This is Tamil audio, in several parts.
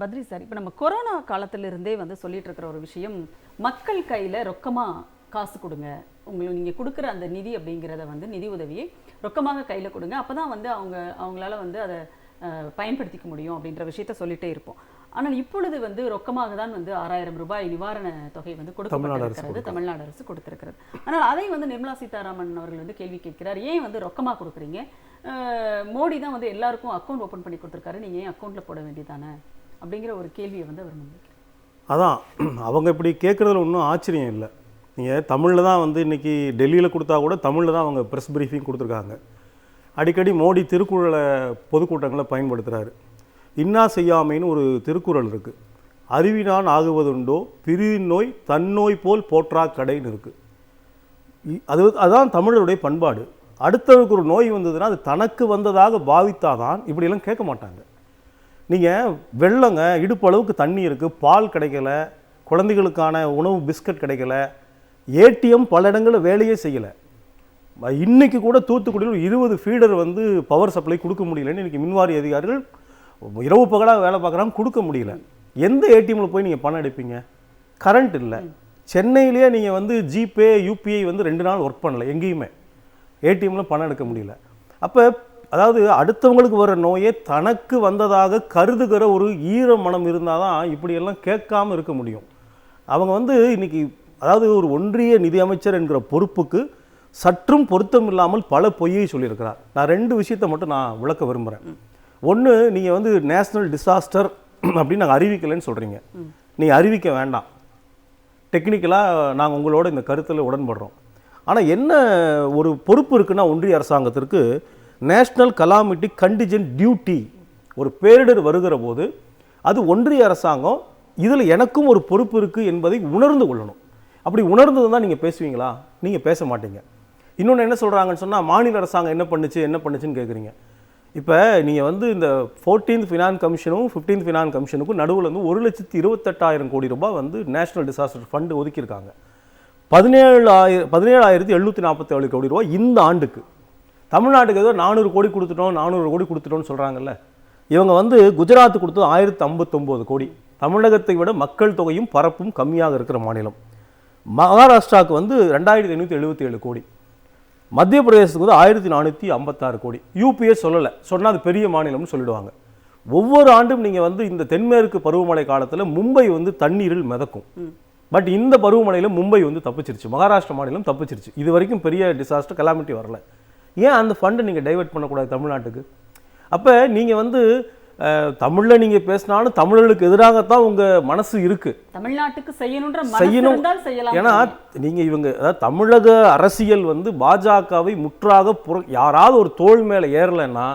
பத்ரி சார் இப்போ நம்ம கொரோனா காலத்திலிருந்தே வந்து சொல்லிட்டு இருக்கிற ஒரு விஷயம் மக்கள் கையில் ரொக்கமாக காசு கொடுங்க. உங்களுக்கு நீங்கள் கொடுக்குற அந்த நிதி அப்படிங்கிறத வந்து நிதி உதவியை ரொக்கமாக கையில் கொடுங்க. அப்போ தான் வந்து அவங்க அவங்களால வந்து அதை பயன்படுத்திக்க முடியும் அப்படின்ற விஷயத்த சொல்லிட்டே இருப்போம். ஆனால் இப்பொழுது வந்து ரொக்கமாக தான் வந்து ஆறாயிரம் ரூபாய் நிவாரண தொகை வந்து கொடுக்கப்பட்டிருக்கிறது. தமிழ்நாடு அரசு கொடுத்திருக்கிறது. ஆனால் அதை வந்து நிர்மலா சீதாராமன் அவர்கள் வந்து கேள்வி கேட்கிறார். ஏன் வந்து ரொக்கமாக கொடுக்குறீங்க? மோடி தான் வந்து எல்லாருக்கும் அக்கௌண்ட் ஓப்பன் பண்ணி கொடுத்துருக்காரு. நீங்கள் ஏன் அக்கௌண்ட்டில் போட வேண்டியதானே? அப்படிங்கிற ஒரு கேள்வியை வந்து அவர் முன்வைக்கிறார். அதான் அவங்க இப்படி கேட்குறதுல ஒன்றும் ஆச்சரியம் இல்லை. நீங்கள் தமிழில் தான் வந்து இன்றைக்கி டெல்லியில் கொடுத்தா கூட தமிழில் தான் அவங்க ப்ரெஸ் ப்ரீஃபிங் கொடுத்துருக்காங்க. அடிக்கடி மோடி திருக்குறளை பொதுக்கூட்டங்களை பயன்படுத்துகிறாரு இன்னா செய்யாமைன்னு ஒரு திருக்குறள் இருக்குது அறிவினான் ஆகுவதுண்டோ பிரிவின் நோய் தன்னோய் போல் போற்றா கடைன்னு இருக்குது அது அதுதான் தமிழருடைய பண்பாடு. அடுத்தவருக்கு ஒரு நோய் வந்ததுன்னா அது தனக்கு வந்ததாக பாவித்தாதான் இப்படியெல்லாம் கேட்க மாட்டாங்க. நீங்கள் வெள்ளங்க இடுப்பு அளவுக்கு தண்ணி இருக்குது பால் கிடைக்கல குழந்தைகளுக்கான உணவு பிஸ்கட் கிடைக்கல ஏடிஎம் பல இடங்களில் வேலையே செய்யலை. இன்றைக்கி கூட தூத்துக்குடியில் இருபது ஃபீடர் வந்து பவர் சப்ளை கொடுக்க முடியலன்னு இன்றைக்கி மின்வாரிய அதிகாரிகள் இரவு பகலாக வேலை பார்க்குறாங்க கொடுக்க முடியல. எந்த ஏடிஎம்மில் போய் நீங்கள் பணம் எடுப்பீங்க? கரண்ட் இல்லை. சென்னையிலேயே நீங்கள் வந்து ஜிபே யூபிஐ வந்து ரெண்டு நாள் ஒர்க் பண்ணல எங்கேயுமே. ஏடிஎம்மில் பணம் எடுக்க முடியல. அப்போ அதாவது அடுத்தவங்களுக்கு வர நோயே தனக்கு வந்ததாக கருதுகிற ஒரு ஈர மனம் இருந்தால் தான் இப்படியெல்லாம் கேட்காம இருக்க முடியும். அவங்க வந்து இன்னைக்கு அதாவது ஒரு ஒன்றிய நிதியமைச்சர் என்கிற பொறுப்புக்கு சற்றும் பொருத்தம் இல்லாமல் பல பொய்யை சொல்லியிருக்கிறார். நான் ரெண்டு விஷயத்தை மட்டும் நான் விளக்க விரும்புகிறேன் ஒன்று நீங்கள் வந்து நேஷ்னல் டிசாஸ்டர் அப்படின்னு நாங்கள் அறிவிக்கலைன்னு சொல்கிறீங்க நீங்கள் அறிவிக்க வேண்டாம். டெக்னிக்கலாக நாங்கள் உங்களோட இந்த கருத்தில் உடன்படுறோம். ஆனால் என்ன ஒரு பொறுப்பு இருக்குன்னா ஒன்றிய அரசாங்கத்திற்கு நேஷ்னல் கலாமிட்டி கண்டிஜென்ட் டியூட்டி ஒரு பேரிடர் வருகிற போது அது ஒன்றிய அரசாங்கம் இதில் எனக்கும் ஒரு பொறுப்பு இருக்குது என்பதை உணர்ந்து கொள்ளணும். அப்படி உணர்ந்தது தான் நீங்கள் பேசுவீங்களா? நீங்கள் பேச மாட்டீங்க. இன்னொன்று என்ன சொல்கிறாங்கன்னு சொன்னால் மாநில அரசாங்கம் என்ன பண்ணுச்சு என்ன பண்ணுச்சுன்னு கேட்குறீங்க இப்போ நீங்கள் வந்து இந்த ஃபோர்டீன்த் ஃபினான் கமிஷனும் ஃபிஃப்டீன்த் ஃபினான் கமிஷனுக்கும் நடுவில் வந்து ஒரு லட்சத்தி இருபத்தெட்டாயிரம் கோடி ரூபாய் வந்து நேஷனல் டிசாஸ்டர் ஃபண்டு ஒதுக்கியிருக்காங்க. பதினேழு ஆயிரம் பதினேழாயிரத்தி எழுநூற்றி நாற்பத்தேழு கோடி ரூபாய் இந்த ஆண்டுக்கு. தமிழ்நாட்டுக்கு ஏதோ நானூறு கோடி கொடுத்துட்டோம் நானூறு கோடி கொடுத்துட்டோம்னு சொல்கிறாங்கல்ல இவங்க வந்து குஜராத் கொடுத்தது ஆயிரத்தி ஐம்பத்தொம்போது கோடி. தமிழகத்தை விட மக்கள் தொகையும் பரப்பும் கம்மியாக இருக்கிற மாநிலம். மகாராஷ்டிராவுக்கு வந்து ரெண்டாயிரத்தி ஐநூற்றி எழுபத்தி ஏழு கோடி. மத்திய பிரதேசத்துக்கு வந்து ஆயிரத்தி நானூற்றி ஐம்பத்தாறு கோடி. யூபிஏ சொல்லலை. சொன்னால் அது பெரிய மாநிலம்னு சொல்லிடுவாங்க. ஒவ்வொரு ஆண்டும் நீங்கள் வந்து இந்த தென்மேற்கு பருவமழை காலத்தில் மும்பை வந்து தண்ணீரில் மிதக்கும். பட் இந்த பருவமழையில் மும்பை வந்து தப்பிச்சிருச்சு. மகாராஷ்டிரா மாநிலம் தப்பிச்சிருச்சு. இது வரைக்கும் பெரிய டிசாஸ்டர் கலாமிட்டி வரல. ஏன் அந்த ஃபண்டை நீங்கள் டைவர்ட் பண்ணக்கூடாது தமிழ்நாட்டுக்கு? அப்போ நீங்கள் வந்து தமிழில் நீங்கள் பேசினாலும் தமிழர்களுக்கு எதிராகத்தான் உங்கள் மனசு இருக்குது தமிழ்நாட்டுக்கு செய்யணுன்ற செய்யணும். ஏன்னா நீங்க இவங்க அதாவது தமிழக அரசியல் வந்து பாஜகவை முற்றாக புற யாராவது ஒரு தோள் மேலே ஏறலைன்னா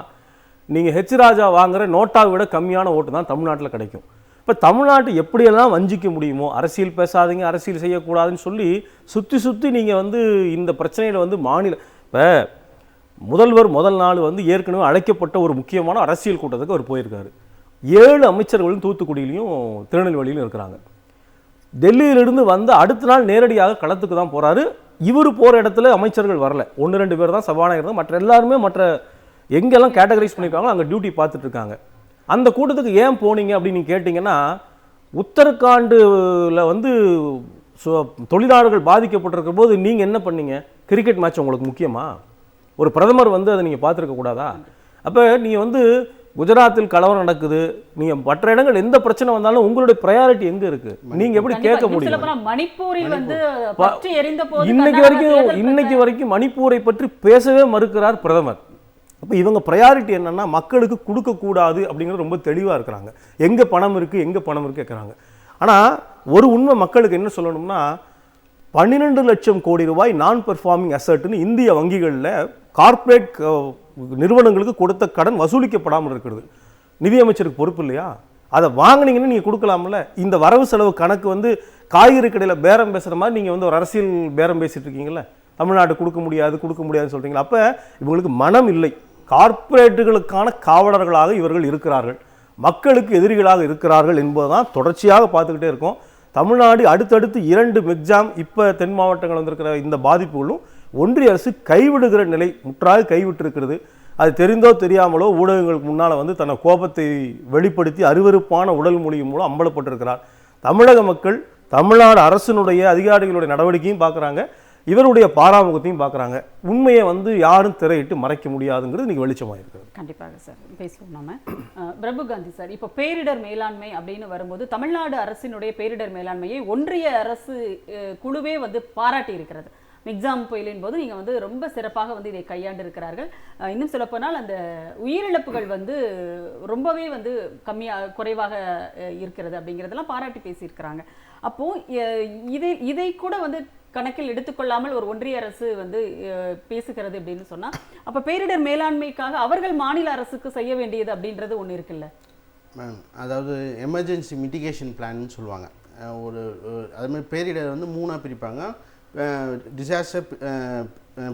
நீங்க ஹெச் ராஜா வாங்குற நோட்டாவை விட கம்மியான ஓட்டு தான் தமிழ்நாட்டில் கிடைக்கும். இப்போ தமிழ்நாட்டை எப்படியெல்லாம் வஞ்சிக்க முடியுமோ அரசியல் பேசாதீங்க அரசியல் செய்யக்கூடாதுன்னு சொல்லி சுற்றி சுற்றி நீங்கள் வந்து இந்த பிரச்சனையில் வந்து மாநில இப்போ முதல்வர் முதல் நாள் வந்து ஏற்கனவே அழைக்கப்பட்ட ஒரு முக்கியமான அரசியல் கூட்டத்துக்கு அவர் போயிருக்காரு. ஏழு அமைச்சர்களும் தூத்துக்குடியிலையும் திருநெல்வேலியிலும் இருக்கிறாங்க. டெல்லியிலிருந்து வந்து அடுத்த நாள் நேரடியாக களத்துக்கு தான் போகிறாரு இவர் போகிற இடத்துல அமைச்சர்கள் வரல. ஒன்று ரெண்டு பேர் தான் சபாநாயகர் தான் மற்ற எல்லாருமே மற்ற எங்கெல்லாம் கேட்டகரைஸ் பண்ணியிருக்காங்களோ அங்கே டியூட்டி பார்த்துட்டு இருக்காங்க. அந்த கூட்டத்துக்கு ஏன் போனீங்க அப்படின்னு கேட்டிங்கன்னா உத்தரகாண்டில் வந்து தொழிலாளர்கள் பாதிக்கப்பட்டிருக்கிற போது நீங்கள் என்ன பண்ணீங்க? கிரிக்கெட் மேட்ச் உங்களுக்கு முக்கியமாக ஒரு பிரதமர் வந்து அதை நீங்கள் பார்த்துருக்க கூடாதா? அப்போ நீங்கள் வந்து குஜராத்தில் கலவரம் நடக்குது. நீங்கள் மற்ற இடங்கள் எந்த பிரச்சனை வந்தாலும் உங்களுடைய ப்ரையாரிட்டி எங்கே இருக்குது நீங்கள் எப்படி. கேட்க முடியும்? மணிப்பூரில் வந்து பற்றி எரிந்த போது இன்னைக்கு வரைக்கும் இன்னைக்கு வரைக்கும் மணிப்பூரை பற்றி பேசவே மறுக்கிறார் பிரதமர். அப்போ இவங்க ப்ரையாரிட்டி என்னன்னா மக்களுக்கு கொடுக்கக்கூடாது அப்படிங்கிறது ரொம்ப தெளிவாக இருக்கிறாங்க. எங்கே பணம் இருக்குது எங்கே பணம் இருக்கு கேட்குறாங்க ஆனால் ஒரு உண்மை மக்களுக்கு என்ன சொல்லணும்னா பன்னிரெண்டு லட்சம் கோடி ரூபாய் நான் பெர்ஃபார்மிங் அசட்னு இந்திய வங்கிகளில் கார்ப்பரேட் uh, நிறுவனங்களுக்கு கொடுத்த கடன் வசூலிக்கப்படாமல் இருக்கிறது. நிதியமைச்சருக்கு பொறுப்பு இல்லையா? அதை வாங்குனீங்கன்னு நீங்கள் கொடுக்கலாம்ல. இந்த வரவு செலவு கணக்கு வந்து காய்கறி கடையில் பேரம் பேசுகிற மாதிரி நீங்கள் வந்து ஒரு அரசியல் பேரம் பேசிகிட்டு இருக்கீங்கல்ல. தமிழ்நாடு கொடுக்க முடியாது கொடுக்க முடியாதுன்னு சொல்கிறீங்களா அப்போ இவங்களுக்கு மனம் இல்லை. கார்ப்பரேட்டுகளுக்கான காவலர்களாக இவர்கள் இருக்கிறார்கள். மக்களுக்கு எதிரிகளாக இருக்கிறார்கள் என்பதுதான் தொடர்ச்சியாக பார்த்துக்கிட்டே இருக்கோம். தமிழ்நாடு அடுத்தடுத்து இரண்டு மெக்ஜாம் இப்போ தென் மாவட்டங்கள் வந்திருக்கிற இந்த பாதிப்புகளும் ஒன்றிய அரசு கைவிடுகிற நிலை முற்றாக கைவிட்டிருக்கிறது. அது தெரிந்தோ தெரியாமலோ ஊடகங்களுக்கு முன்னால் வந்து தன்னை கோபத்தை வெளிப்படுத்தி அருவருப்பான உடல் மொழியும் மூலம் அம்பலப்பட்டிருக்கிறார். தமிழக மக்கள் தமிழ்நாடு அரசினுடைய அதிகாரிகளுடைய நடவடிக்கையும் பார்க்குறாங்க. இவருடைய பாராமுகத்தையும் பார்க்குறாங்க. உண்மையை வந்து யாரும் திரையிட்டு மறைக்க முடியாதுங்கிறது நீங்கள் வெளிச்சமாக இருக்குது கண்டிப்பாக சார். பேசுவோம் நம்ம பிரபு காந்தி சார் இப்போ பேரிடர் மேலாண்மை அப்படின்னு வரும்போது தமிழ்நாடு அரசினுடைய பேரிடர் மேலாண்மையை ஒன்றிய அரசு குழுவே வந்து பாராட்டி இருக்கிறது எக்ஸாம் புயலின் போது நீங்கள் வந்து ரொம்ப சிறப்பாக வந்து இதை கையாண்டு இருக்கிறார்கள் இன்னும் சொல்லப்போனால் அந்த உயிரிழப்புகள் வந்து ரொம்பவே வந்து கம்மியாக குறைவாக இருக்கிறது அப்படிங்கிறதெல்லாம் பாராட்டி பேசியிருக்கிறாங்க. அப்போது இதை இதை கூட வந்து கணக்கில் எடுத்துக்கொள்ளாமல் ஒரு ஒன்றிய அரசு வந்து பேசுகிறது அப்படின்னு சொன்னால் அப்போ பேரிடர் மேலாண்மைக்காக அவர்கள் மாநில அரசுக்கு செய்ய வேண்டியது அப்படின்றது ஒன்று இருக்குல்ல? மேம் அதாவது எமர்ஜென்சி மிட்டிகேஷன் பிளான்னு சொல்லுவாங்க. ஒரு அதுமாதிரி பேரிடர் வந்து மூணாக பிரிப்பாங்க. Disaster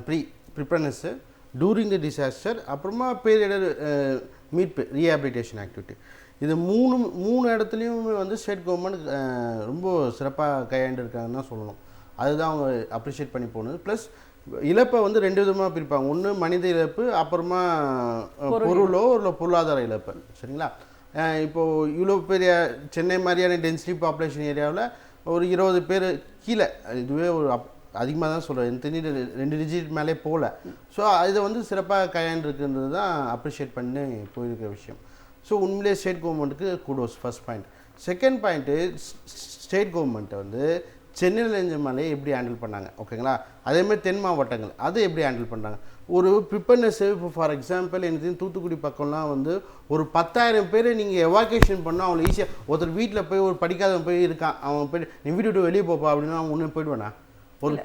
pre preparedness during the disaster அப்புறமா பேரிடர் மீட்பு ரீஹாபிலிட்டேஷன் ஆக்டிவிட்டி இது மூணு மூணு இடத்துலையுமே வந்து ஸ்டேட் கவர்மெண்ட் ரொம்ப சிறப்பாக கையாண்டிருக்காங்கன்னு தான் சொல்லணும். அதுதான் அவங்க அப்ரிஷியேட் பண்ணி போனது. ப்ளஸ் இழப்பை வந்து ரெண்டு விதமாக பிரிப்பாங்க. ஒன்று மனித இழப்பு அப்புறமா பொருளோ இல்லை பொருளாதார இழப்பு. சரிங்களா? அஹ், இப்போ இவ்வளோ பெரிய சென்னை மாதிரியான டென்சிட்டி பாப்புலேஷன் ஏரியாவில் ஒரு இருபது பேர் கீழே இதுவே ஒரு அதிகமாக தான் சொல்கிறேன் தெரிஞ்சு ரெண்டு டிஜிட் மேலே போகல ஸோ இதை வந்து சிறப்பாக கையாண்டுருக்குன்றது தான் அப்ரிஷியேட் பண்ணி போயிருக்க விஷயம். ஸோ உண்மையிலே ஸ்டேட் கவர்மெண்ட்டுக்கு kudos first point second point state கவர்மெண்ட்டை வந்து சென்னையில் இருந்த மழையை எப்படி ஹேண்டில் பண்ணாங்க? ஓகேங்களா அதேமாதிரி தென் மாவட்டங்கள் அதை எப்படி ஹேண்டில் பண்ணாங்க ஒரு ப்ரிப்பர்னஸ் இப்போ ஃபார் எக்ஸாம்பிள் எனக்கு தூத்துக்குடி பக்கம்லாம் வந்து ஒரு பத்தாயிரம் பேர் நீங்கள் எவாக்கேஷன் பண்ணால் அவங்களை ஈஸியாக ஒருத்தர் வீட்டில் போய் ஒரு படிக்காதவன் போய் இருக்கான் அவன் போய் நீ வீட்டு விட்டு வெளியே போப்பா அப்படின்னா அவன் ஒன்று போயிடுவானா? ஒரு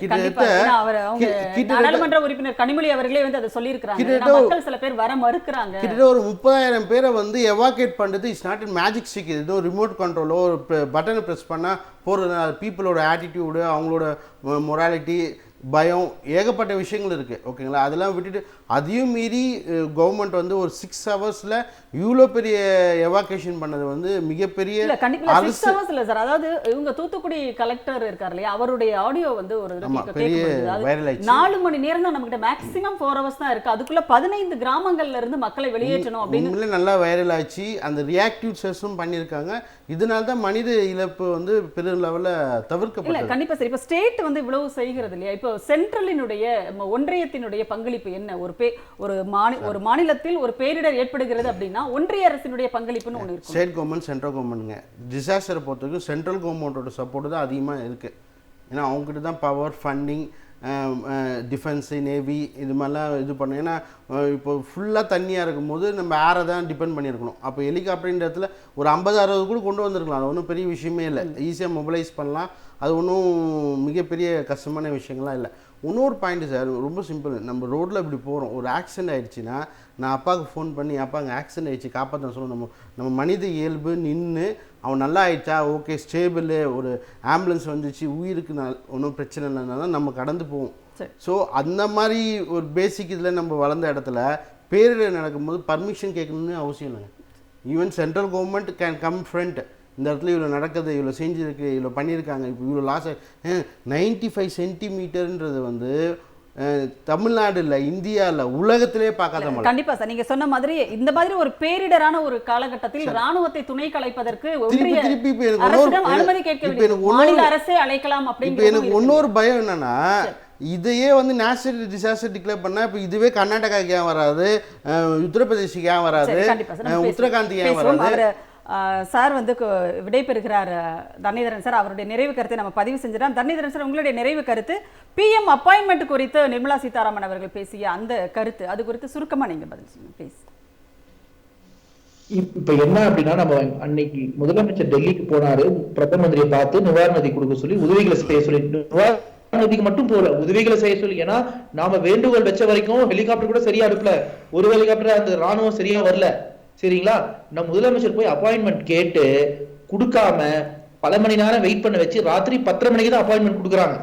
நாடாளுமன்ற உறுப்பினர் கனிமொழி அவர்களே வந்து அதை சொல்லியிருக்கிறாங்க. சில பேர் வர மறுக்கிறாங்க. கிட்டத்தட்ட ஒரு முப்பதாயிரம் பேரை வந்து எவாகேட் பண்ணுறது இட்ஸ் நாட் மேஜிக் ஸ்டிக் இது ரிமோட் கண்ட்ரோலோ ஒரு பட்டனை ப்ரெஸ் பண்ணால் போகிறது பீப்புளோட ஆட்டிடியூடு அவங்களோட மொராலிட்டி பயம் ஏகப்பட்ட விஷயங்கள் இருக்குது ஓகேங்களா? அதெல்லாம் விட்டுட்டு அதையும் மீறி கவர்மெண்ட் வந்து ஒரு சிக்ஸ் ஹவர்ஸில் இவ்வளோ பெரிய எவாகேஷன் பண்ணது வந்து மிகப்பெரிய சிக்ஸ் ஹவர்ஸ் இல்ல சார் அதாவது இவங்க தூத்துக்குடி கலெக்டர் இருக்கார் இல்லையா? அவருடைய ஆடியோ வந்து ஒரு பெரிய. நாலு மணி நேரம் தான் நம்மகிட்ட மேக்ஸிமம் ஃபோர் ஹவர்ஸ் தான் இருக்கு. அதுக்குள்ள பதினைந்து கிராமங்கள்ல இருந்து மக்களை வெளியேற்றணும் அப்படின்னு நல்லா வைரல் ஆச்சு அந்த ரியாக்டிவ் செஸ்ஸும் பண்ணியிருக்காங்க. இதனால தான் மனித இழப்பு வந்து பெரும் லெவலில் இல்ல தவிர்க்கப்பட்டது கண்டிப்பா சரி. இப்ப ஸ்டேட் வந்து இவ்வளவு செய்கிறது இல்லையா? இப்போ சென்ட்ரலினுடைய ஒன்றியத்தினுடைய பங்களிப்பு என்ன? ஒரு பே ஒரு மாநி ஒரு மாநிலத்தில் ஒரு பேரிடர் ஏற்படுகிறது அப்படின்னா ஒன்றிய அரசினுடைய பங்களிப்புன்னு இருக்கும். ஸ்டேட் கவர்மெண்ட் சென்ட்ரல் கவர்மெண்ட்டுங்க டிசாஸ்டரை பொறுத்த வரைக்கும் சென்ட்ரல் கவர்மெண்ட்டோட சப்போர்ட் தான் அதிகமாக இருக்குது ஏன்னா அவங்ககிட்ட தான் பவர் ஃபண்டிங் டிஃபென்ஸு நேவி இது மாதிரிலாம் இது பண்ணணும். ஏன்னா இப்போ ஃபுல்லாக தண்ணியாக இருக்கும்போது நம்ம ஏரை தான் டிபெண்ட் பண்ணியிருக்கணும். அப்போ ஹெலிகாப்டர்ன்ற இடத்துல ஒரு ஐம்பது அறுபது கூட கொண்டு வந்திருக்கலாம். அது ஒன்றும் பெரிய விஷயமே இல்லை. ஈஸியாக மொபைலைஸ் பண்ணலாம். அது ஒன்றும் மிகப்பெரிய கஷ்டமான விஷயங்கள்லாம் இல்லை. இன்னொரு பாயிண்ட் சார் ரொம்ப சிம்பிள் நம்ம ரோட்டில் இப்படி போகிறோம் ஒரு ஆக்சிடென்ட் ஆயிடுச்சுன்னா நான் அப்பாவுக்கு ஃபோன் பண்ணி அப்பா அங்கே ஆக்சிடென்ட் ஆயிடுச்சு காப்பாற்ற சொல்ல. நம்ம நம்ம மனித இயல்பு நின்று அவன் நல்லா ஆயிடுச்சா ஓகே ஸ்டேபிள் ஒரு ஆம்புலன்ஸ் வந்துச்சு உயிருக்கு நான் ஒன்றும் பிரச்சனை இல்லைன்னா நம்ம கடந்து போவோம். ஸோ அந்த மாதிரி ஒரு பேசிக் இதில் நம்ம வளர்ந்த இடத்துல பேரிடர் நடக்கும்போது பர்மிஷன் கேட்கணும்னு அவசியம் இல்லைங்க. Even central government can come front இந்த இடத்துல இவ்வளோ நடக்குது இவ்வளோ செஞ்சுருக்கு இவ்வளோ பண்ணியிருக்காங்க. இப்போ இவ்வளோ லாஸ் நைன்டி ஃபைவ் சென்டிமீட்டர்ன்றது வந்து தமிழ்நாடு இல்லை இந்தியா இல்லை உலகத்திலே பார்க்காத மழை. கண்டிப்பா சார். நீங்க சொன்ன மாதிரி இந்த மாதிரி ஒரு பேரிடரான ஒரு காலகட்டத்தில் ராணுவத்தை துணை கலைப்பதற்கு அனுமதி கேட்க மாநில அரசே அழைக்கலாம் அப்படிங்கிறது எனக்கு இன்னொரு பயம் என்னன்னா இதையே வந்து நேஷனல் டிசாஸ்டர் டிக்ளேர் பண்ணா இப்போ இதுவே கர்நாடகாக்கு ஏன் வராது? உத்தரப்பிரதேசுக்கு ஏன் வராது. உத்தரகாண்ட்க்கு ஏன். வராது? சார் வந்து விடைபெறுகிறார் தன்னிதரன் சார். அவருடைய நிறைவு கருத்தை நம்ம பதிவு செஞ்சிடலாம். தரணிதரன் சார் உங்களுடைய நிறைவு கருத்து பிஎம் அப்பாயின்மெண்ட் குறித்து நிர்மலா சீதாராமன் அவர்கள் பேசிய அந்த கருத்து அது குறித்து சுருக்கமா நீங்க பதில் சொல்லுங்க ப்ளீஸ் இப்ப என்ன அப்படின்னா நம்ம அன்னைக்கு முதலமைச்சர் டெல்லிக்கு போனாரு பிரதம மந்திரியை பார்த்து நிவாரண நிதி கொடுக்க சொல்லி உதவிகளை செய்ய சொல்லி நிவாரண நிதிக்கு மட்டும் போல உதவிகளை செய்ய சொல்லி ஏன்னா நாம வேண்டுகோள் வச்ச வரைக்கும் ஹெலிகாப்டர் கூட சரியா அனுப்பல. ஒரு ஹெலிகாப்டர் அந்த ராணுவம் சரியா வரல. சரிங்களா? நம்ம முதலமைச்சர் போய் அப்பாயின்மெண்ட் கேட்டு கொடுக்காம பல மணி நேரம் வெயிட் பண்ண வச்சு ராத்திரி பத்தரை மணிக்கு தான் அப்பாயின்மெண்ட் கொடுக்குறாங்க.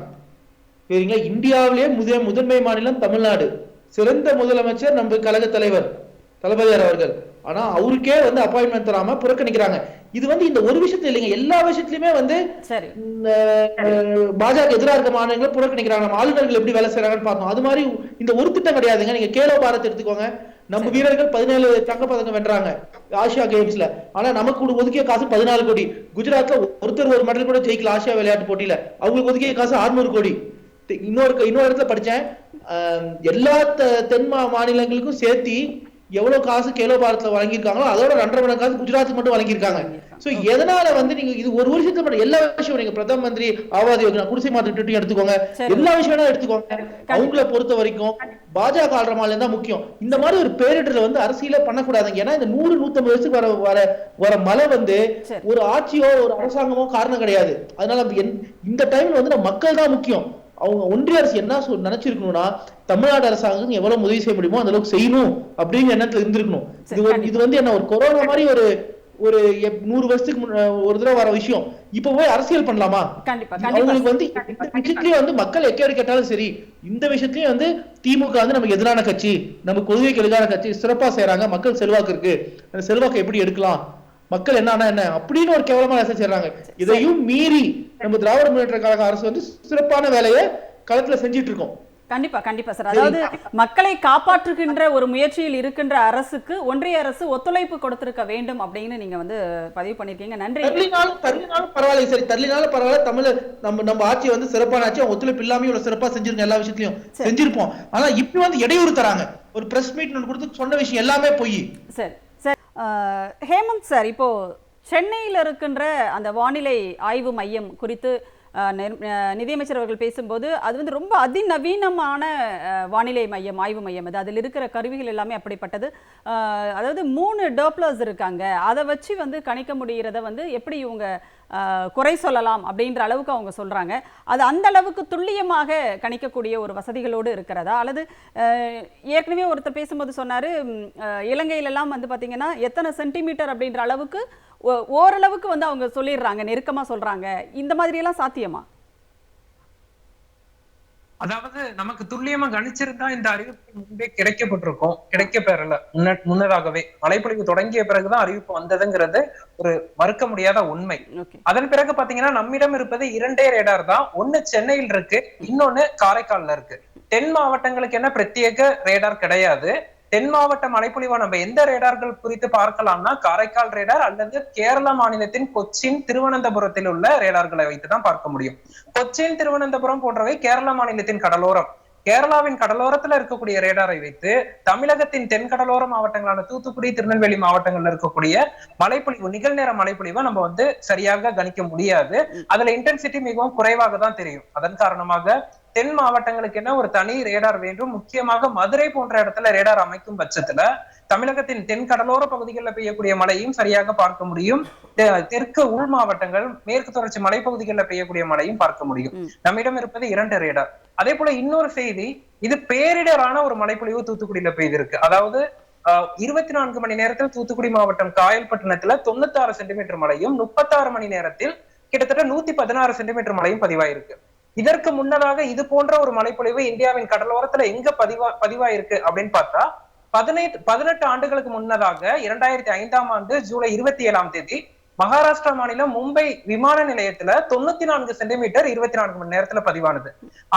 சரிங்களா? இந்தியாவிலேயே முத முதன்மை மாநிலம் தமிழ்நாடு. சிறந்த முதலமைச்சர் நம்ம கழக தலைவர் தளபதியார் அவர்கள். ஆனா அவருக்கே வந்து அப்பாயின்மெண்ட் தராம புறக்கணிக்கிறாங்க. இது வந்து இந்த ஒரு விஷயத்துல இல்லைங்க. எல்லா விஷயத்துலயுமே வந்து பாஜக எதிராக இருக்க மாநிலங்களை புறக்கணிக்கிறாங்க. நம்ம ஆளுநர்கள் எப்படி வேலை செய்யறாங்கன்னு பார்த்தோம். அது மாதிரி இந்த ஒரு திட்டம் கிடையாதுங்க. நீங்க கேலோ பாரத் எடுத்துக்கோங்க. நம்ம வீரர்கள் பதினேழு தங்க பதக்கம் வென்றாங்க ஆசியா கேம்ஸ்ல ஆனா நமக்கு ஒதுக்கிய காசு பதினாலு கோடி. குஜராத்ல ஒருத்தர் ஒரு மெடல் கூட ஜெயிக்கல ஆசியா விளையாட்டு போட்டியில. அவங்களுக்கு ஒதுக்கிய காசு 600 கோடி. இன்னொரு இன்னொரு இடத்துல படிச்சேன். எல்லா தென் மாநிலங்களுக்கும் சேர்த்து எவ்வளவு காசு கேலோ பாரத்ல வழங்கியிருக்காங்களோ அதோட ரெண்டரை மணி காசு குஜராத்துக்கு மட்டும் வழங்கியிருக்காங்க. சோ எதனால வந்து நீங்க இது ஒரு வருஷத்துல மட்டும் எல்லா விஷயம் நீங்க பிரதம மந்திரி ஆவாஸ் யோஜனா குடிசை மாற்று எடுத்துக்கோங்க. எல்லா விஷயம் வேணா எடுத்துக்கோங்க. அவங்கள பொறுத்த வரைக்கும் பாஜக ஆள்ற மாநிலம் தான் முக்கியம். இந்த மாதிரி ஒரு பேரிடர்ல வந்து அரசியல பண்ணக்கூடாதுங்க. ஏன்னா இந்த நூறு நூத்தம்பது வருஷத்துக்கு வர வர வர மழை வந்து. ஒரு ஆட்சியோ ஒரு அரசாங்கமோ காரணம் கிடையாது. அதனால இந்த டைம்ல வந்து மக்கள் தான் முக்கியம். அவங்க ஒன்றிய அரசு என்ன சொல் நினைச்சிருக்கணும்னா தமிழ்நாடு அரசாங்கம் எவ்வளவு உதவி செய்ய முடியுமோ அந்த அளவுக்கு செய்யணும் அப்படிங்கிற எண்ணத்துல இருந்திருக்கணும். இது இது வந்து என்ன ஒரு கொரோனா மாதிரி ஒரு ஒரு நூறு வருஷத்துக்கு ஒரு தடவை வர விஷயம். இப்ப போய் அரசியல் பண்ணலாமா? அவங்களுக்கு வந்து இந்த விஷயத்துலயும் வந்து மக்கள் எக்கேடு கேட்டாலும் சரி இந்த விஷயத்துலயும் வந்து திமுக வந்து நமக்கு எதிரான கட்சி நமக்கு கொள்கைக்கு எதிரான கட்சி சிறப்பா செய்றாங்க மக்கள் செல்வாக்கு இருக்கு. அந்த செல்வாக்கு எப்படி எடுக்கலாம்? மக்கள் என்ன என்ன? அப்படின்னு ஒரு கேவலமான அரசு செய்றாங்க இதையும் மீறி நம்ம திராவிட முன்னேற்ற கழக அரசு வந்து சிறப்பான வேலையை களத்துல செஞ்சிட்டு இருக்கோம். கண்டிப்பா கண்டிப்பா சார். அதாவது மக்களை காப்பாற்றுகின்ற ஒரு முயற்சியில் இருக்கின்ற அரசுக்கு ஒன்றிய அரசு ஒத்துழைப்பு கொடுத்திருக்க வேண்டும் அப்படின்னு நீங்க வந்து பதிவு பண்ணிருக்கீங்க. நன்றி. தள்ளினாலும் தள்ளினாலும் பரவாயில்ல. சரி தள்ளினாலும் பரவாயில்ல. தமிழ் நம்ம நம்ம ஆட்சி வந்து சிறப்பான ஆட்சி. ஒத்துழைப்பு இல்லாம இவ்வளவு சிறப்பா செஞ்சிருக்கோம் எல்லா விஷயத்திலயும் செஞ்சிருப்போம். ஆனா இப்ப வந்து இடையூறு தராங்க. ஒரு பிரஸ் மீட் கொடுத்து சொன்ன விஷயம் எல்லாமே பொய். சரி. ஹேமந்த் சார் இப்போது சென்னையில் இருக்கின்ற அந்த வானிலை ஆய்வு மையம் குறித்து நிர்- நிதியமைச்சர் அவர்கள் பேசும்போது அது வந்து ரொம்ப அதிநவீனமான வானிலை மையம் ஆய்வு மையம். அது அதில் இருக்கிற கருவிகள் எல்லாமே அப்படிப்பட்டது. அதாவது மூணு டோப்ளர்ஸ் இருக்காங்க. அதை வச்சு வந்து கணிக்க முடிகிறத வந்து எப்படி இவங்க குறை சொல்லலாம் அப்படின்ற அளவுக்கு அவங்க சொல்கிறாங்க அது அந்த அளவுக்கு துல்லியமாக கணிக்கக்கூடிய ஒரு வசதிகளோடு இருக்கிறதா? அல்லது ஏற்கனவே ஒருத்தர் பேசும்போது சொன்னார் இலங்கையிலெல்லாம் இலங்கையிலலாம் வந்து பார்த்திங்கன்னா எத்தனை சென்டிமீட்டர் அப்படின்ற அளவுக்கு ஓரளவுக்கு வந்து அவங்க சொல்லிடுறாங்க நெருக்கமா சொல்றாங்க. இந்த மாதிரி எல்லாம் சாத்தியமா? அதாவது நமக்கு துல்லியமா கணிச்சிருந்தா இந்த அறிவிப்பு முன்பே கிடைக்கப்பட்டிருக்கும். கிடைக்க பெறல முன்ன முன்னதாகவே. மழைப்பொழிவு தொடங்கிய பிறகுதான் அறிவிப்பு வந்ததுங்கிறது ஒரு மறுக்க முடியாத உண்மை. அதன் பிறகு பாத்தீங்கன்னா நம்மிடம் இருப்பது இரண்டே ரேடார் தான். ஒண்ணு சென்னையில் இருக்கு இன்னொன்னு காரைக்கால்ல இருக்கு. தென் மாவட்டங்களுக்கு என்ன பிரத்யேக ரேடார் கிடையாது. தென் மாவட்ட மழைப்பொழிவை நம்ம எந்த ரேடார்கள் குறித்து பார்க்கலாம்னா காரைக்கால் ரேடார் அல்லது கேரள மாநிலத்தின் கொச்சின் திருவனந்தபுரத்தில் உள்ள ரேடார்களை வைத்துதான் பார்க்க முடியும். கொச்சின் திருவனந்தபுரம் போன்றவை கேரள மாநிலத்தின் கடலோரம். கேரளாவின் கடலோரத்துல இருக்கக்கூடிய ரேடாரை வைத்து தமிழகத்தின் தென் கடலோர மாவட்டங்களான தூத்துக்குடி திருநெல்வேலி மாவட்டங்கள்ல இருக்கக்கூடிய மழைப்பொழிவு நிகழ்நேர மழைப்பொழிவை நம்ம வந்து சரியாக கணிக்க முடியாது. அதுல இன்டென்சிட்டி மிகவும் குறைவாக தான் தெரியும். அதன் காரணமாக தென் மாவட்டங்களுக்கு என்ன ஒரு தனி ரேடார் வேண்டும்? முக்கியமாக மதுரை போன்ற இடத்துல ரேடார் அமைக்கும் பட்சத்துல தமிழகத்தின் தென் கடலோர பகுதிகளில் பெய்யக்கூடிய மழையும் சரியாக பார்க்க முடியும். தெற்கு உள் மாவட்டங்கள் மேற்கு தொடர்ச்சி மலைப்பகுதிகளில் பெய்யக்கூடிய மழையும் பார்க்க முடியும். நம்மிடம் இருப்பது இரண்டு ரேடார் அதே போல இன்னொரு செய்தி இது பேரிடரான ஒரு மழைப்பொழிவு தூத்துக்குடியில பெய்திருக்கு. அதாவது இருபத்தி நான்கு மணி நேரத்தில் தூத்துக்குடி மாவட்டம் காயல்பட்டினத்துல தொண்ணூத்தாறு சென்டிமீட்டர் மழையும் முப்பத்தாறு மணி நேரத்தில் கிட்டத்தட்ட நூத்தி பதினாறு சென்டிமீட்டர் மழையும் பதிவாயிருக்கு. இதற்கு முன்னதாக இது போன்ற ஒரு மழைப்பொழிவு இந்தியாவின் கடலோரத்துல எங்க பதிவா பதிவாயிருக்கு அப்படின்னு பார்த்தா பதினெட்டு பதினெட்டு ஆண்டுகளுக்கு முன்னதாக இரண்டாயிரத்தி ஐந்தாம் ஆண்டு ஜூலை இருபத்தி ஏழாம் தேதி மகாராஷ்டிரா மாநிலம் மும்பை விமான நிலையத்துல தொண்ணூத்தி நான்கு சென்டிமீட்டர் இருபத்தி நான்கு மணி நேரத்துல பதிவானது.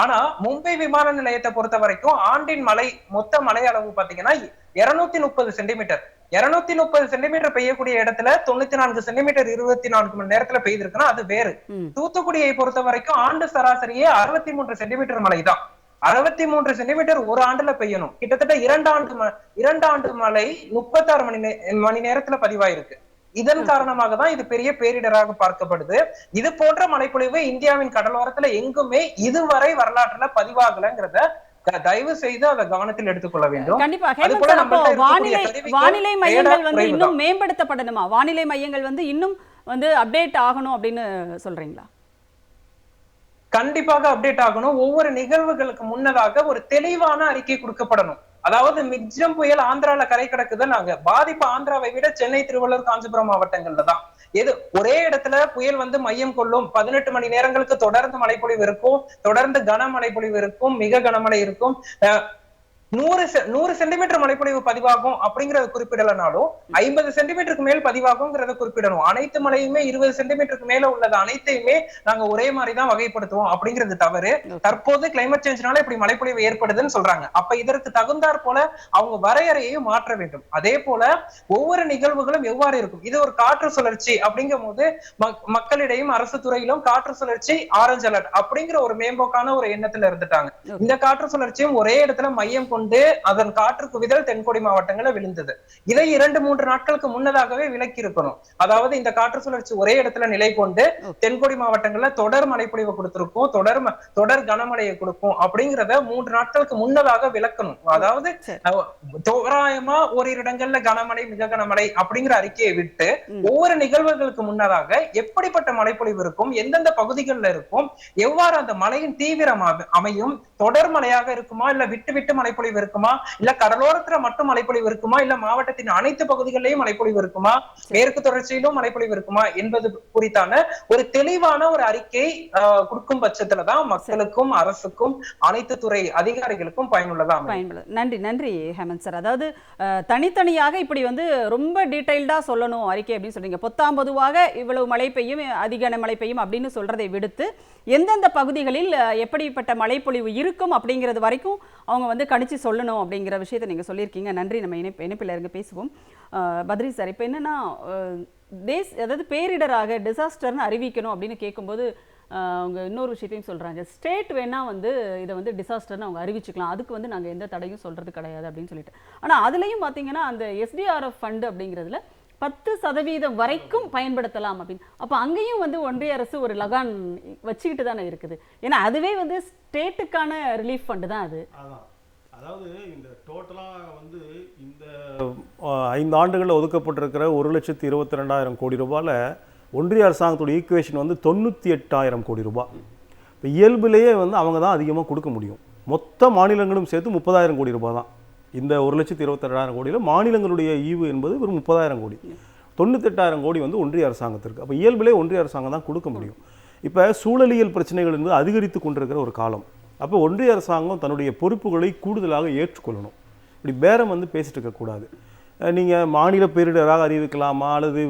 ஆனா மும்பை விமான நிலையத்தை பொறுத்த வரைக்கும் ஆண்டின் மலை மொத்த மலை அளவு பாத்தீங்கன்னா இருநூத்தி முப்பது சென்டிமீட்டர். இருநூத்தி முப்பது சென்டிமீட்டர் பெய்யக்கூடிய இடத்துல தொண்ணூத்தி நான்கு சென்டிமீட்டர் இருபத்தி நான்கு மணி நேரத்துல பெய்திருக்குன்னா அது வேறு. தூத்துக்குடியை பொறுத்த வரைக்கும் ஆண்டு சராசரியே அறுபத்தி மூன்று சென்டிமீட்டர் மழை தான் அறுபத்தி மூன்று சென்டிமீட்டர் ஒரு ஆண்டுல பெய்யணும். கிட்டத்தட்ட இரண்டு ஆண்டு இரண்டு ஆண்டு மழை முப்பத்தாறு மணி மணி நேரத்துல பதிவாயிருக்கு. இதன் காரணமாக தான் இது பெரிய பேரிடராக பார்க்கப்படுது. இது போன்ற மழைப்பொழிவு இந்தியாவின் கடலோரத்துல எங்குமே இதுவரை வரலாற்றுல பதிவாகலைங்கிறத தயவு செய்து அதை கவனத்தில் எடுத்துக்கொள்ள வேண்டும். கண்டிப்பா. வானிலை வானிலை மையங்கள் வந்து. இன்னும் மேம்படுத்தப்படணுமா? வானிலை மையங்கள் வந்து இன்னும் வந்து அப்டேட் ஆகணும் அப்படின்னு சொல்றீங்களா? கண்டிப்பாக அப்டேட் ஆகணும். ஒவ்வொரு நிகழ்வுகளுக்கு முன்னதாக ஒரு தெளிவான அறிக்கை கொடுக்கப்படணும். அதாவது மிக்ஜம் புயல் ஆந்திரால கரை கிடக்குது நாங்க பாதிப்பு ஆந்திராவை விட சென்னை திருவள்ளூர் காஞ்சிபுரம் மாவட்டங்கள்ல தான். எது ஒரே இடத்துல புயல் வந்து மையம் கொள்ளும். பதினெட்டு மணி நேரங்களுக்கு தொடர்ந்து மழைப்பொழிவு இருக்கும். தொடர்ந்து கனமழை பொழிவு இருக்கும். மிக கனமழை இருக்கும். அஹ் நூறு நூறு சென்டிமீட்டர் மழைப்பொழிவு பதிவாகும் அப்படிங்கறத குறிப்பிடலனாலும் ஐம்பது சென்டிமீட்டருக்கு மேல் பதிவாகுங்கிறத குறிப்பிடணும். அனைத்து மழையுமே இருபது சென்டிமீட்டருக்கு மேல உள்ளது. அனைத்தையுமே நாங்க ஒரே மாதிரி தான் வகைப்படுத்துவோம் அப்படிங்கிறது தவறு. தற்போது கிளைமேட் சேஞ்ச்னால இப்படி மழைப்பொழிவு ஏற்படுதுன்னு சொல்றாங்க. அப்ப இதற்கு தகுந்தாற் போல அவங்க வரையறையையும் மாற்ற வேண்டும். அதே போல ஒவ்வொரு நிகழ்வுகளும் எவ்வாறு இருக்கும்? இது ஒரு காற்று சுழற்சி அப்படிங்கும் போது மக்- மக்களிடையும் அரசு துறையிலும் காற்று சுழற்சி ஆரஞ்சு அலர்ட் அப்படிங்கிற ஒரு மேம்போக்கான ஒரு எண்ணத்துல இருந்துட்டாங்க. இந்த காற்று சுழற்சியும் ஒரே இடத்துல மையம் கொண்டு அதன் காற்று குவிதல் தென்கோடி மாவட்டங்கள்ல விழுந்தது. இதை இரண்டு மூன்று நாட்களுக்கு முன்னதாகவே விலக்கி இருக்கணும் அதாவது இந்த காற்று சுழற்சி ஒரே இடத்துல நிலை கொண்டு தென்கோடி மாவட்டங்கள்ல தொடர் மழைப்பொழிவு கொடுத்திருக்கும் தொடர் தொடர் கனமழையை கொடுக்கும் அப்படிங்கறத மூன்று நாட்களுக்கு முன்னதாக விளக்கணும். அதாவது தோராயமா ஓரிரு இடங்கள்ல கனமழை மிக கனமழை அப்படிங்கிற அறிக்கையை விட்டு ஒவ்வொரு நிகழ்வுகளுக்கு முன்னதாக எப்படிப்பட்ட மழைப்பொழிவு இருக்கும் எந்தெந்த பகுதிகளில் இருக்கும் எவ்வாறு அந்த மழையின் தீவிரம் அம- அமையும் தொடர் மழையாக இருக்குமா இல்ல விட்டு விட்டு மழைப்பொழிவு இருக்குமா? இல்ல கடலோரத்துல மட்டும் மழைப்பொழிவு இருக்குமா? இல்ல மாவட்டத்தின் அனைத்து பகுதிகளிலும் மழைப்பொழிவு இருக்குமா? மேற்கு தொடர்ச்சியிலும் மழைப்பொழிவு இருக்குமா? என்பது குறித்தான ஒரு தெளிவான ஒரு அறிக்கை கொடுக்கும் பட்சத்துலதான் மக்களுக்கும் அரசுக்கும் அனைத்து துறை அதிகாரிகளுக்கும் பயனுள்ளதா நன்றி நன்றி ஹேமந்த் சார். அதாவது தனித்தனியாக இப்படி வந்து ரொம்ப டீட்டெயில்டாக சொல்லணும் அறிக்கை அப்படின்னு சொல்றீங்க. பொத்தாம் பொதுவாக இவ்வளவு மழை பெய்யும் அதிக மழை பெய்யும் அப்படின்னு சொல்றதை விடுத்து எந்தெந்த பகுதிகளில் எப்படிப்பட்ட மழைப்பொழிவு இருக்கும் அப்படிங்கிறது வரைக்கும் அவங்க வந்து கணிச்சு சொல்லணும் அப்படிங்கிற விஷயத்தை நீங்கள் சொல்லியிருக்கீங்க. நன்றி. நம்ம இணைப்பு இணைப்பில் இருந்து பேசுவோம். பத்ரி சார் இப்போ என்னென்னா தேஸ் அதாவது பேரிடராக டிசாஸ்டர்னு அறிவிக்கணும் அப்படின்னு கேட்கும்போது அவங்க இன்னொரு விஷயத்தையும் சொல்கிறாங்க ஸ்டேட் வேணால் வந்து இதை வந்து டிசாஸ்டர்னு அவங்க அறிவிச்சுக்கலாம். அதுக்கு வந்து நாங்கள் எந்த தடையும் சொல்கிறது கிடையாது அப்படின்னு சொல்லிட்டு. ஆனால் அதுலேயும் பார்த்தீங்கன்னா அந்த எஸ்டிஆர்எஃப் ஃபண்டு அப்படிங்கிறதுல பத்து சதவீதம் வரைக்கும் பயன்படுத்தலாம் அப்படின்னு. அப்போ அங்கேயும் வந்து ஒன்றிய அரசு ஒரு லகான் வச்சுக்கிட்டு தானே இருக்குது. ஏன்னா அதுவே வந்து ஸ்டேட்டுக்கான ரிலீஃப் ஃபண்டு தான் அது. அதாவது இந்த டோட்டலாக வந்து இந்த ஐந்து ஆண்டுகளில் ஒதுக்கப்பட்டிருக்கிற ஒரு லட்சத்தி இருபத்தி ரெண்டாயிரம் கோடி ரூபாயில் ஒன்றிய அரசாங்கத்தோட ஈக்குவேஷன் வந்து தொண்ணூற்றி எட்டாயிரம் கோடி ரூபாய் இப்போ இயல்பிலேயே வந்து அவங்க தான் அதிகமாக கொடுக்க முடியும். மொத்த மாநிலங்களும் சேர்த்து முப்பதாயிரம் கோடி ரூபாய் தான். இந்த ஒரு லட்சத்தி இருபத்தி ரெண்டாயிரம் கோடியில் மாநிலங்களுடைய ஈவு என்பது ஒரு முப்பதாயிரம் கோடி. தொண்ணூத்தெட்டாயிரம் கோடி வந்து ஒன்றிய அரசாங்கத்திற்கு. அப்போ இயல்பிலே ஒன்றிய அரசாங்கம் தான் கொடுக்க முடியும். இப்போ சூழலியல் பிரச்சனைகள் என்பது அதிகரித்து கொண்டிருக்கிற ஒரு காலம். அப்போ ஒன்றிய அரசாங்கம் தன்னுடைய பொறுப்புகளை கூடுதலாக ஏற்றுக்கொள்ளணும். இப்படி பேரம் வந்து பேசிட்டு இருக்கக்கூடாது நீங்கள் மாநில பேரிடராக அறிவிக்கலாமா அல்லது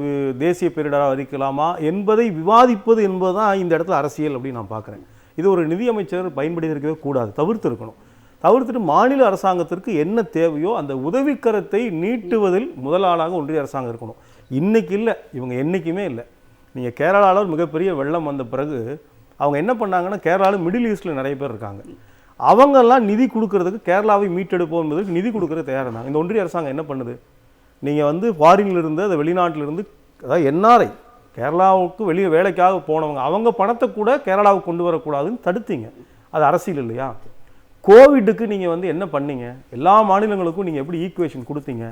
தேசிய பேரிடராக அறிவிக்கலாமா என்பதை விவாதிப்பது என்பது தான் இந்த இடத்துல அரசியல் அப்படின்னு நான் பார்க்குறேன். இது ஒரு நிதியமைச்சர் பயன்படுத்தி இருக்கவே கூடாது. தவிர்த்து இருக்கணும். தவிர்த்துட்டு மாநில அரசாங்கத்திற்கு என்ன தேவையோ அந்த உதவிக்கரத்தை நீட்டுவதில் முதலாளாக ஒன்றிய அரசாங்கம் இருக்கணும். இன்றைக்கி இல்லை. இவங்க என்றைக்குமே இல்லை. நீங்கள் கேரளாவில் மிகப்பெரிய வெள்ளம் வந்த பிறகு அவங்க என்ன பண்ணாங்கன்னா கேரளாவில் மிடில் ஈஸ்டில் நிறைய பேர் இருக்காங்க. அவங்கெல்லாம் நிதி கொடுக்கறதுக்கு கேரளாவை மீட்டெடுப்போம் என்பதற்கு நிதி கொடுக்கறது தயாராக இருந்தாங்க. இந்த ஒன்றிய அரசாங்கம் என்ன பண்ணுது? நீங்கள் வந்து ஃபாரின்லேருந்து அதை அந்த அதாவது என்ஆர்ஐ கேரளாவுக்கு வெளியே வேலைக்காக போனவங்க அவங்க பணத்தை கூட கேரளாவுக்கு கொண்டு வரக்கூடாதுன்னு தடுத்தீங்க. அது அரசியல் இல்லையா? கோவிட்டுக்கு நீங்கள் வந்து என்ன பண்ணீங்க? எல்லா மாநிலங்களுக்கும் நீங்கள் எப்படி ஈக்குவேஷன் கொடுத்தீங்க?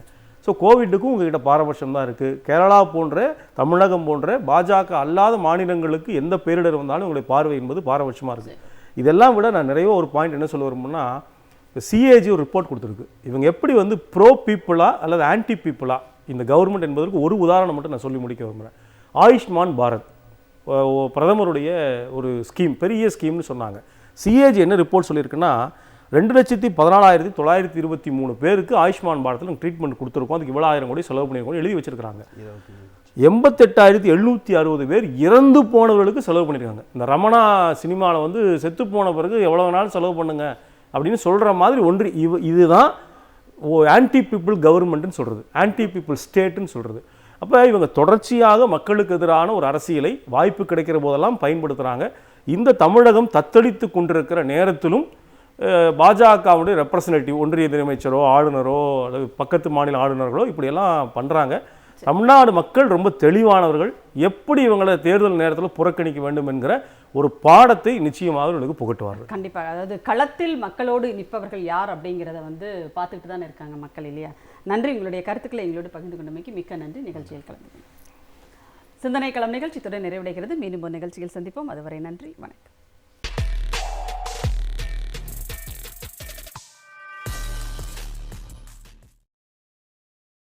ஸோ கோவிட்டுக்கும் உங்ககிட்ட பாரபட்சம் தான் இருக்குது கேரளா போன்ற தமிழகம் போன்ற பாஜக அல்லாத மாநிலங்களுக்கு எந்த பேரிடர் வந்தாலும் உங்களுடைய பார்வை என்பது பாரபட்சமாக இருக்குது இதெல்லாம் விட நான் நிறைய ஒரு பாயிண்ட் என்ன சொல்ல விரும்புனா இப்போ சிஏஜி ஒரு ரிப்போர்ட் கொடுத்துருக்கு. இவங்க எப்படி வந்து ப்ரோ பீப்புளா அல்லது ஆன்டி பீப்புளா இந்த கவர்மெண்ட் என்பதற்கு ஒரு உதாரணம் மட்டும் நான் சொல்லி முடிக்க விரும்புகிறேன் ஆயுஷ்மான் பாரத் பிரதமருடைய ஒரு ஸ்கீம் பெரிய ஸ்கீம்னு சொன்னாங்க. சிஏஜி என்ன ரிப்போர்ட் சொல்லியிருக்குன்னா ரெண்டு லட்சத்தி பதினாலாயிரத்தி தொள்ளாயிரத்தி இருபத்தி மூணு பேருக்கு ஆயுஷ்மான் பாரத்தில் ட்ரீட்மெண்ட் கொடுத்துருக்கோம். அதுக்கு இவ்வளோ ஆயிரம் கோடி செலவு பண்ணியிருக்கோம். எழுதி வச்சிருக்காங்க எண்பத்தெட்டாயிரத்தி எழுநூற்றி அறுபது பேர் இறந்து போனவர்களுக்கு செலவு பண்ணியிருக்காங்க. இந்த ரமணா சினிமாவில் வந்து செத்து போன பிறகு எவ்வளோ நாள் செலவு பண்ணுங்க அப்படின்னு சொல்கிற மாதிரி ஒன்று. இவ இதுதான் ஓ ஆன்டி பீப்புள் கவர்மெண்ட்டுன்னு சொல்கிறது ஆன்டி பீப்புள் ஸ்டேட்டுன்னு சொல்கிறது அப்போ இவங்க தொடர்ச்சியாக மக்களுக்கு எதிரான ஒரு அரசியலை வாய்ப்பு கிடைக்கிற போதெல்லாம் பயன்படுத்துகிறாங்க இந்த தமிழகம் தத்தளித்து கொண்டிருக்கிற நேரத்திலும் பாஜகவுடைய ரெப்ரசன்டேட்டிவ் ஒன்றிய முதலமைச்சரோ ஆளுநரோ அல்லது பக்கத்து மாநில ஆளுநர்களோ இப்படியெல்லாம் பண்ணுறாங்க தமிழ்நாடு மக்கள் ரொம்ப தெளிவானவர்கள். எப்படி இவங்களை தேர்தல் நேரத்தில் புறக்கணிக்க வேண்டும் என்கிற ஒரு பாடத்தை நிச்சயமாக உங்களுக்கு புகட்டுவார்கள். கண்டிப்பாக அதாவது களத்தில் மக்களோடு நிற்பவர்கள் யார் அப்படிங்கிறத வந்து பார்த்துட்டு தானே இருக்காங்க மக்கள் இல்லையா? நன்றி. உங்களுடைய கருத்துக்களை எங்களோடு பகிர்ந்து கொண்டமைக்கு மிக்க நன்றி. நிகழ்ச்சியில் கலந்து சிந்தனை களம் நிகழ்ச்சி துறை நிறைவடைகிறது. மீண்டும் ஒரு நிகழ்ச்சியில் சந்திப்போம். அதுவரை நன்றி. வணக்கம்.